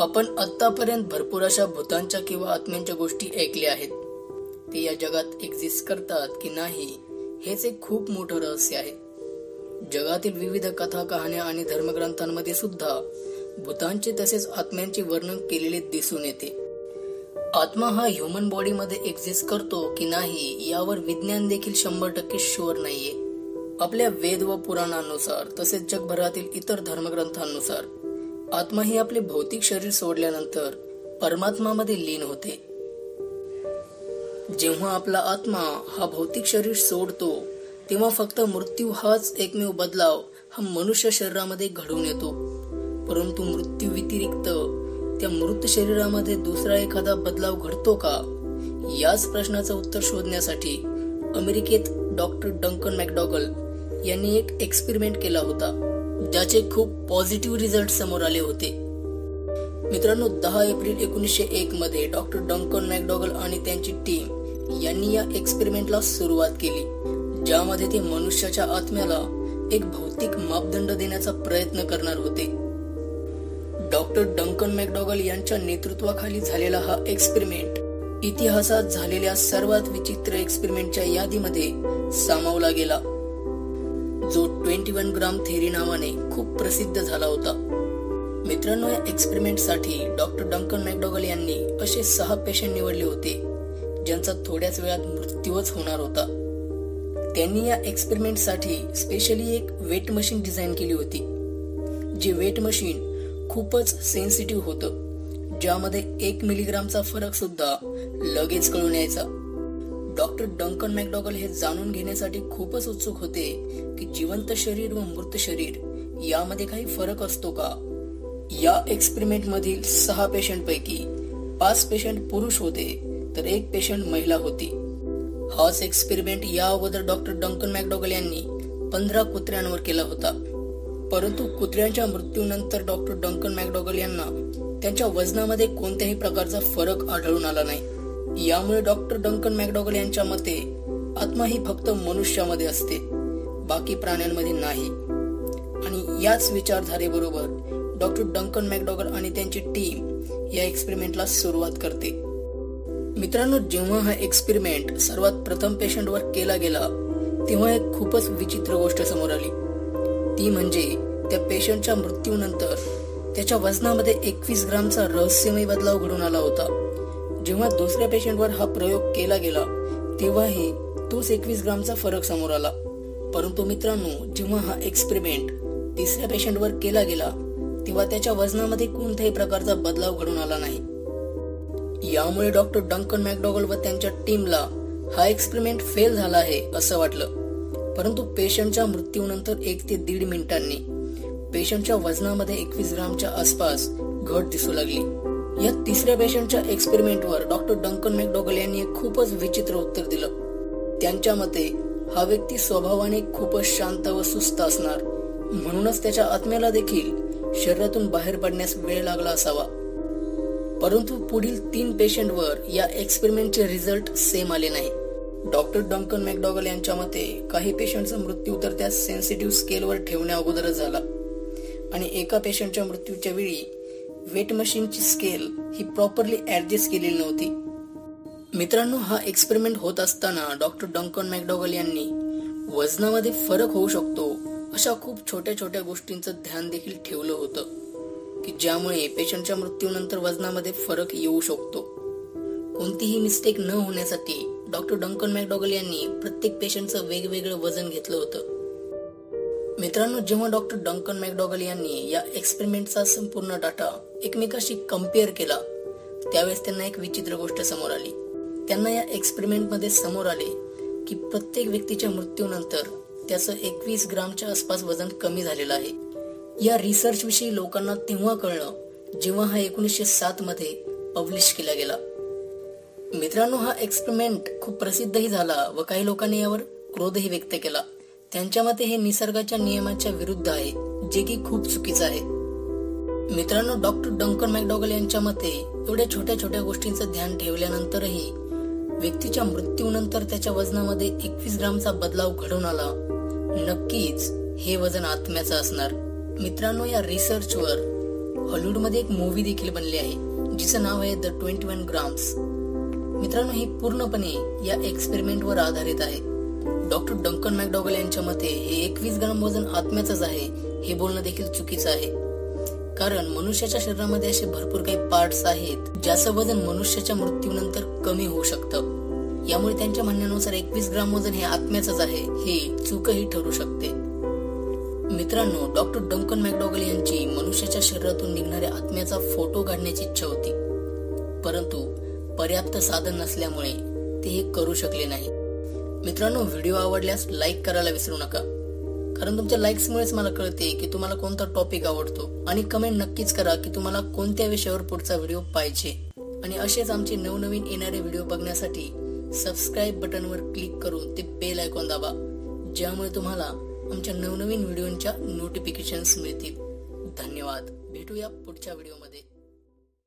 आपण आतापर्यंत भरपूर अशा भूतांच्या किंवा आत्म्यांच्या गोष्टी ऐकल्या आहेत. ते या जगात एक्झिस्ट करतात की नाही हेच एक खूप मोठं रहस्य आहे. जगातील विविध कथा कहाण्या आणि धर्मग्रंथांमध्ये सुद्धा भूतांचे तसेच आत्म्यांचे वर्णन केलेले दिसून येते. आत्मा हा ह्युमन बॉडीमध्ये एक्झिस्ट करतो की नाही यावर विज्ञान देखील शंभर टक्के शुअर नाहीये. आपल्या वेद व पुराणानुसार तसेच जगभरातील इतर धर्मग्रंथांनुसार आत्मा ही आपले भौतिक शरीर सोडल्यानंतर परमात्मामध्ये लीन होते. जेव्हा आपला आत्मा हा भौतिक शरीर सोडतो तेव्हा फक्त मृत्यू हाच एकमेव बदलाव हा मनुष्य शरीरामध्ये घडून येतो. परंतु मृत्यू व्यतिरिक्त त्या मृत शरीरामध्ये दुसरा एखादा बदलाव घडतो का? याच प्रश्नाचं उत्तर शोधण्यासाठी अमेरिकेत डॉक्टर डंकन मॅकडॉगल यांनी एक एक्सपेरिमेंट केला होता. ज्याचे खूप पॉझिटिव्ह रिझल्ट समोर आले होते. मित्रांनो दहा एप्रिल एकोणीसशे एक मध्ये डॉक्टर डंकन मॅकडॉगल आणि त्यांची टीम यांनी या एक्सपेरिमेंटला सुरुवात केली ज्यामध्ये ते मनुष्याच्या आत्म्याला एक भौतिक मापदंड देण्याचा प्रयत्न करणार होते. डॉक्टर डंकन मॅकडॉगल यांच्या नेतृत्वाखाली झालेला हा एक्सपेरिमेंट इतिहासात झालेल्या सर्वात विचित्र एक्सपेरिमेंटच्या यादीमध्ये सामावला गेला. जो ट्वेंटी वन ग्राम थेरी नावाने खूप प्रसिद्ध झाला होता. मित्रांनो या एक्सपेरिमेंटसाठी डॉक्टर डंकन मॅकडॉगल यांनी असे सहा पेशंट निवडले होते ज्यांचा थोड्याच वेळात मृत्यूच होणार होता. त्यांनी या एक्सपेरिमेंटसाठी स्पेशली एक वेट मशीन डिझाईन केली होती जे वेट मशीन खूपच सेन्सिटिव्ह होतं ज्यामध्ये एक मिलीग्रामचा फरक सुद्धा लगेच कळून यायचा. डॉक्टर डंकन मॅकडॉगल हे जाणून घेण्यासाठी खूपच उत्सुक होते की जिवंत शरीर व मृत शरीर यामध्ये काही फरक असतो का? या एक्सपेरिमेंट मधील सहा पेशंट पैकी पाच पेशंट पुरुष होते तर एक पेशंट महिला होती. हाच एक्सपेरिमेंट या अगोदर डॉक्टर डंकन मॅकडॉगल यांनी पंधरा कुत्र्यांवर केला होता. परंतु कुत्र्यांच्या मृत्यूनंतर डॉक्टर डंकन मॅकडॉगल यांना त्यांच्या वजनामध्ये कोणत्याही प्रकारचा फरक आढळून आला नाही. यामुळे डॉक्टर डंकन मॅकडॉगल यांच्या मते आत्मा ही फक्त मनुष्यामध्ये असते बाकी प्राण्यांमध्ये नाही. आणि याच विचारधारेबरोबर डॉक्टर डंकन मॅकडॉगल आणि त्यांची टीम या एक्सपेरिमेंटला सुरुवात करते. मित्रांनो जेव्हा हा एक्सपेरिमेंट सर्वात प्रथम पेशंटवर केला गेला तेव्हा एक खूपच विचित्र गोष्ट समोर आली. ती म्हणजे त्या पेशंटच्या मृत्यूनंतर त्याच्या वजनामध्ये एकवीस ग्रामचा रहस्यमय बदलाव घडून आला होता. जेव्हा दुसऱ्या पेशंटवर हा प्रयोग केला गेला तेव्हाही तोच एकवीस ग्रामचा फरक समोर आला. परंतु मित्रांनो जेव्हा हा एक्सपेरिमेंट तिसऱ्या पेशंटवर केला गेला तेव्हा त्याच्या वजनामध्ये कोणत्याही प्रकारचा बदलाव घडून आला नाही. यामुळे डॉक्टर डंकन मॅकडॉगल व त्यांच्या टीमला हा एक्सपेरिमेंट फेल झाला आहे असं वाटलं. परंतु पेशंटच्या मृत्यूनंतर एक ते दीड मिनिटांनी पेशंटच्या वजनामध्ये एकवीस ग्रामच्या आसपास घट दिसू लागली. या तिसऱ्या पेशंटच्या एक्सपेरिमेंटवर डॉक्टर डंकन मॅकडोगल यांनी खूपच विचित्र उत्तर दिलं. त्यांच्या मते हा व्यक्ती स्वभावाने खूपच शांत व सुस्त असणार. म्हणूनच त्याच्या आत्म्याला देखील शरीरातून बाहेर पडण्यास वेळ लागला असावा. परंतु पुढील तीन पेशंटवर या एक्सपेरिमेंटचे रिझल्ट सेम आले नाही. डॉक्टर डंकन मॅकडॉगल यांच्या मते काही पेशंटचा मृत्यू तर त्या सेन्सिटिव्ह स्केलवर ठेवण्या अगोदरच झाला. आणि एका पेशंटच्या मृत्यूच्या वेळी वेट मशीनची स्केल ही प्रॉपरली ऍडजस्ट केलेली नव्हती. मित्रांनो हा एक्सपेरिमेंट होत असताना डॉक्टर डंकन मॅकडॉगल यांनी वजनामध्ये फरक होऊ शकतो अशा खूप छोट्या छोट्या गोष्टींचं ध्यान देखील ठेवलं होतं की ज्यामुळे पेशंटच्या मृत्यूनंतर वजनामध्ये फरक येऊ शकतो. कोणतीही मिस्टेक न होण्यासाठी डॉक्टर डंकन मॅकडॉगल यांनी प्रत्येक पेशंटचं वेगवेगळं वजन घेतलं होतं. मित्रांनो जेव्हा डॉक्टर डंकन मॅकडॉगल यांनी या एक्सपेरिमेंटचा संपूर्ण डाटा एकमेकाशी कंपेअर केला त्यावेळेस त्यांना एक विचित्र गोष्ट समोर आली. त्यांना या एक्सपेरिमेंटमध्ये समोर आले की प्रत्येक व्यक्तीच्या मृत्यूनंतर त्याचं एकवीस ग्रामच्या आसपास वजन कमी झालेलं आहे. या रिसर्च विषयी लोकांना तेव्हा कळलं जेव्हा हा एकोणीसशे सात मध्ये पब्लिश केला गेला. मित्रांनो हा एक्सपेरिमेंट खूप प्रसिद्धही झाला व काही लोकांनी यावर क्रोधही व्यक्त केला. त्यांच्या मते हे निसर्गाच्या नियमाच्या विरुद्ध आहे जे की खूप चुकीचं आहे. मित्रांनो डॉक्टर डंकन मॅकडॉगल यांच्या मते एवढ्या छोट्या छोट्या गोष्टींचं ध्यान ठेवल्यानंतरही व्यक्तीच्या मृत्यूनंतर त्याच्या वजनामध्ये एकवीस ग्रामचा बदलाव घडून आला. नक्कीच हे वजन आत्म्याचं असणार. मित्रांनो या रिसर्चवर हॉलिवूडमध्ये एक मूवी देखील बनली आहे जिचं नाव आहे द ट्वेंटी वन ग्राम्स. मित्रांनो ही पूर्णपणे या एक्सपेरिमेंटवर आधारित आहे. डॉक्टर डंकन मॅकडॉगल यांच्या मते हे एकवीस ग्राम वजन आत्म्याच आहे हे बोलणं देखील चुकीचं आहे. कारण मनुष्याच्या शरीरामध्ये असे भरपूर काही पार्ट्स आहेत ज्याचं वजन मनुष्याच्या मृत्यूनंतर कमी होऊ शकतं. यामुळे त्यांच्या म्हणण्यानुसार एकवीस ग्राम वजन हे आत्म्याच आहे हे चूकही ठरू शकते. मित्रांनो डॉक्टर डंकन मॅकडॉगल यांची मनुष्याच्या शरीरातून निघणाऱ्या आत्म्याचा फोटो काढण्याची इच्छा होती. परंतु पर्याप्त साधन नसल्यामुळे ते हे करू शकले नाही. मित्रांनो व्हिडिओ आवडल्यास लाईक करायला विसरू नका. कारण तुमच्या लाईक्समुळेच मला कळते की तुम्हाला कोणता टॉपिक आवडतो. आणि कमेंट नक्कीच करा की तुम्हाला कोणत्या विषयावर पुढचा व्हिडिओ पाहिजे. आणि असेच आमचे नवनवीन येणारे व्हिडिओ बघण्यासाठी सबस्क्राईब बटनवर क्लिक करून ते बेल आयकॉन दाबा. ज्यामुळे तुम्हाला आमच्या नवनवीन व्हिडिओच्या नोटिफिकेशन्स मिळतील. धन्यवाद. भेटूया पुढच्या व्हिडिओमध्ये.